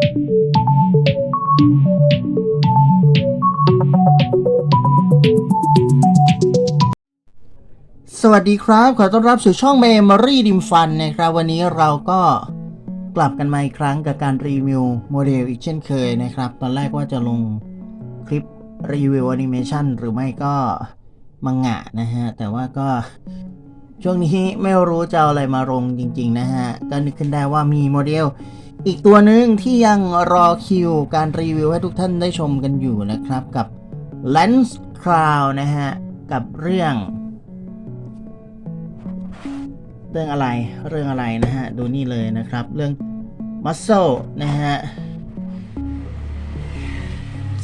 สวัสดีครับ ขอต้อนรับสู่ช่อง Memory ดิมฟันนะครับ วันนี้เราก็กลับกันมาอีกครั้งกับการรีวิวโมเดลอีกเช่นเคยนะครับ ตอนแรกว่าจะลงคลิปรีวิวแอนิเมชันหรือไม่ก็มังงะนะฮะ แต่ว่าก็ช่วงนี้ไม่รู้จะเอาอะไรมาลงจริง ๆ นะฮะ ก็นึกขึ้นได้ว่ามีโมเดล อีกตัวหนึ่งที่ยังรอคิวการรีวิวให้ทุกท่านได้ชมกันอยู่นะครับกับ Lens Cloud นะฮะ กับเรื่อง เรื่องอะไรเรื่องอะไรนะฮะ ดูนี่เลยนะครับ เรื่อง Muscle นะฮะ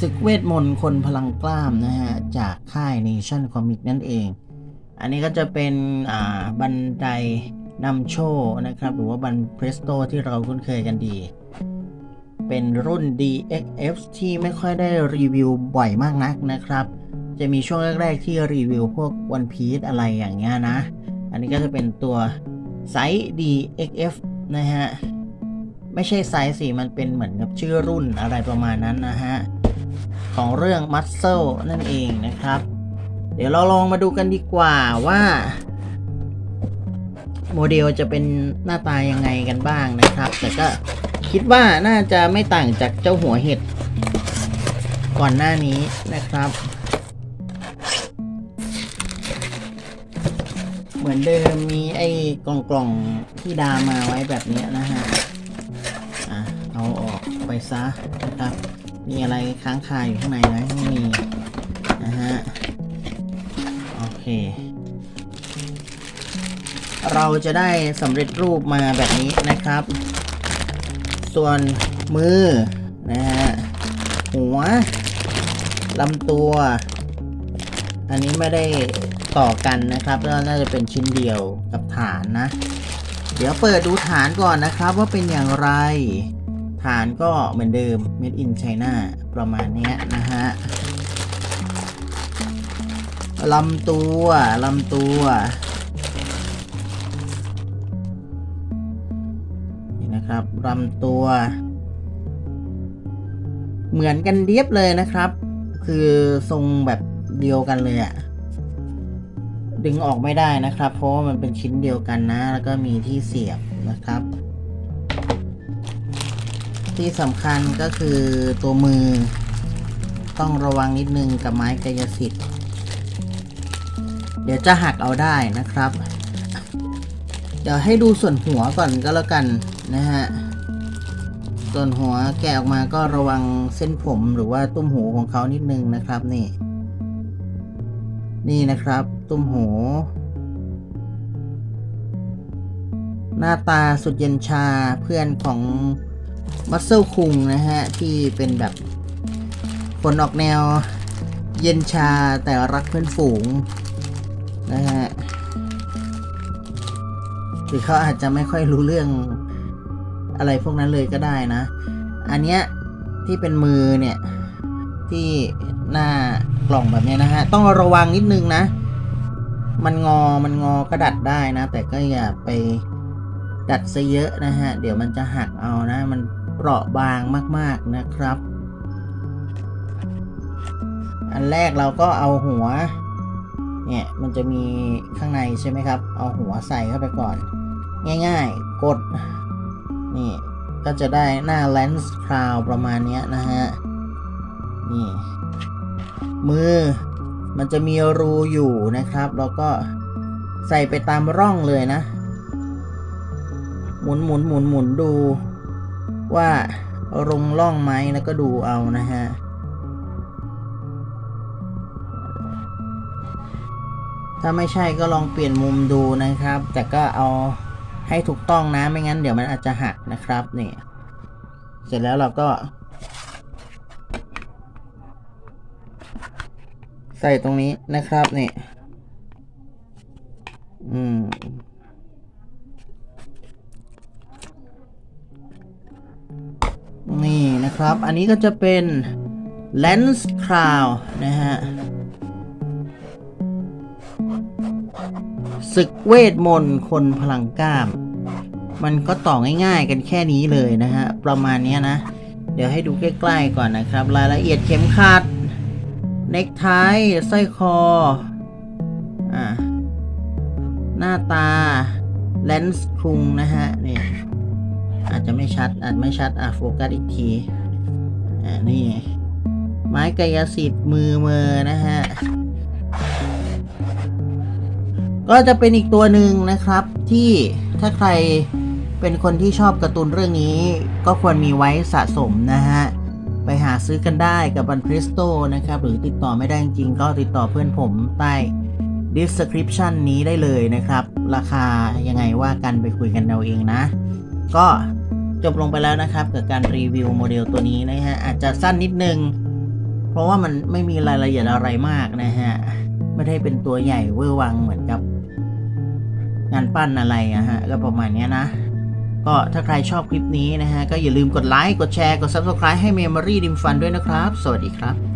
ศึกเวทมนต์คนพลังกล้ามนะฮะ จากค่าย Nation Comic นั่นเอง อันนี้ก็จะเป็นอ่าบันได นำโชนะครับ หรือว่าบันเพรสโตที่เราคุ้นเคยกันดี เป็นรุ่น DXF ที่ไม่ค่อยได้รีวิวบ่อยมากนักนะครับ จะมีช่วงแรก ๆ ที่รีวิวพวก One Piece อะไรอย่างเงี้ยนะ อันนี้ก็จะเป็นตัวไซส์ DXF นะฮะ ไม่ใช่ไซส์สิมันเป็นเหมือนกับชื่อรุ่นอะไรประมาณนั้นนะฮะ ของเรื่อง Muscle นั่นเองนะครับ เดี๋ยวเราลองมาดูกันดีกว่าว่า โมเดลจะเป็นหน้าตายังไงกันบ้างนะครับ แต่ก็คิดว่าน่าจะไม่ต่างจากเจ้าหัวเห็ด ก่อนหน้านี้นะครับ เหมือนเดิมมีไอ้กล่องกล่องๆที่ดามาไว้แบบนี้นะฮะอะเอาออกไปซะนะครับ มีอะไรค้างคาอยู่ข้างในไหมไม่มีนะฮะโอเค เราจะได้สำเร็จรูปมาแบบนี้นะครับ ส่วนมือนะฮะหัวลำตัว อันนี้ไม่ได้ต่อกันนะครับแล้วน่าจะเป็นชิ้นเดียวกับฐานนะ เดี๋ยวเปิดดูฐานก่อนนะครับว่าเป็นอย่างไร ฐานก็เหมือนเดิม made in China ประมาณนี้นะฮะลำตัวลำตัว ลำตัว เหมือนกันเรียบเลยนะครับ คือทรงแบบเดียวกันเลยอะดึงออกไม่ได้นะครับ เพราะว่ามันเป็นชิ้นเดียวกันนะ แล้วก็มีที่เสียบนะครับ ที่สำคัญก็คือตัวมือ ต้องระวังนิดนึงกับไม้กายสิทธิ์ เดี๋ยวจะหักเอาได้นะครับ เดี๋ยวให้ดูส่วนหัวก่อนก็แล้วกันนะฮะ ส่วนหัวแกะออกมาก็ระวังเส้นผมหรือว่าตุ้มหูของเขานิดนึงนะครับนี่ นี่นะครับ ตุ้มหู หน้าตาสุดเย็นชาเพื่อนของมัสเซลคุงนะฮะ ที่เป็นแบบคนออกแนวเย็นชาแต่รักเพื่อนฝูงนะฮะ หรือเขาอาจจะไม่ค่อยรู้เรื่อง อะไรพวกนั้นเลยก็ได้นะ อันเนี้ยที่เป็นมือเนี่ยที่หน้ากล่องแบบนี้นะฮะ ต้องระวังนิดนึงนะ มันงอมันงอก็ดัดได้นะ แต่ก็อย่าไปดัดซะเยอะนะฮะ เดี๋ยวมันจะหักเอานะ มันเปราะบางมากๆนะครับ อันแรกเราก็เอาหัว เนี่ย มันจะมีข้างในใช่ไหมครับ เอาหัวใส่เข้าไปก่อน ง่าย ๆ กด นี่ก็จะได้หน้า lens cloud ประมาณเนี้ยนะฮะ นี่ มือมันจะมีรูอยู่นะครับ แล้วก็ใส่ไปตามร่องเลยนะ หมุนหมุนหมุนหมุนดูว่ารงร่องไหมแล้วก็ดูเอานะฮะถ้าไม่ใช่ก็ลองเปลี่ยนมุมดูนะครับ แต่ก็เอา ให้ถูกต้องนะไม่งั้นเดี๋ยวมันอาจจะหักนะครับนี่เสร็จแล้วเราก็ ใส่ตรงนี้นะครับนี่อืมนี่นะครับ อันนี้ก็จะเป็น lens cloud นะฮะ ศึกเวทมนต์คนพลังกล้าม มันก็ต่อง่าย ๆ กันแค่นี้เลยนะฮะ ประมาณนี้นะ เดี๋ยวให้ดูใกล้ๆก่อนนะครับ รายละเอียดเข็มขัด เน็กไทสร้อยคอ อ่า หน้าตา เลนส์คลุงนะฮะนี่อาจจะไม่ชัด อาจไม่ชัด อะ โฟกัสอีกที อ่า นี่ ไม้กายสิทธิ์มือเมอนะฮะ ก็จะเป็นอีกตัวหนึ่งนะครับ ที่ถ้าใครเป็นคนที่ชอบการ์ตูนเรื่องนี้ ก็ควรมีไว้สะสมนะฮะ ไปหาซื้อกันได้กับบันพริสโตนะครับ หรือติดต่อไม่ได้จริงก็ติดต่อเพื่อนผมใต้ description นี้ได้เลยนะครับ ราคายังไงว่ากันไปคุยกันเอาเองนะ ก็จบลงไปแล้วนะครับกับการรีวิวโมเดลตัวนี้นะฮะอาจจะสั้นนิดนึง เพราะว่ามันไม่มีรายละเอียดอะไรมากนะฮะ ไม่ได้เป็นตัวใหญ่เวอร์วังเหมือนกับ งานปั้นอะไรอะฮะก็ประมาณนี้นะ ก็ถ้าใครชอบคลิปนี้นะฮะ ก็อย่าลืมกดไลค์ กดแชร์ กด Subscribe ให้ Memory ดิมฟันด้วยนะครับ สวัสดีครับ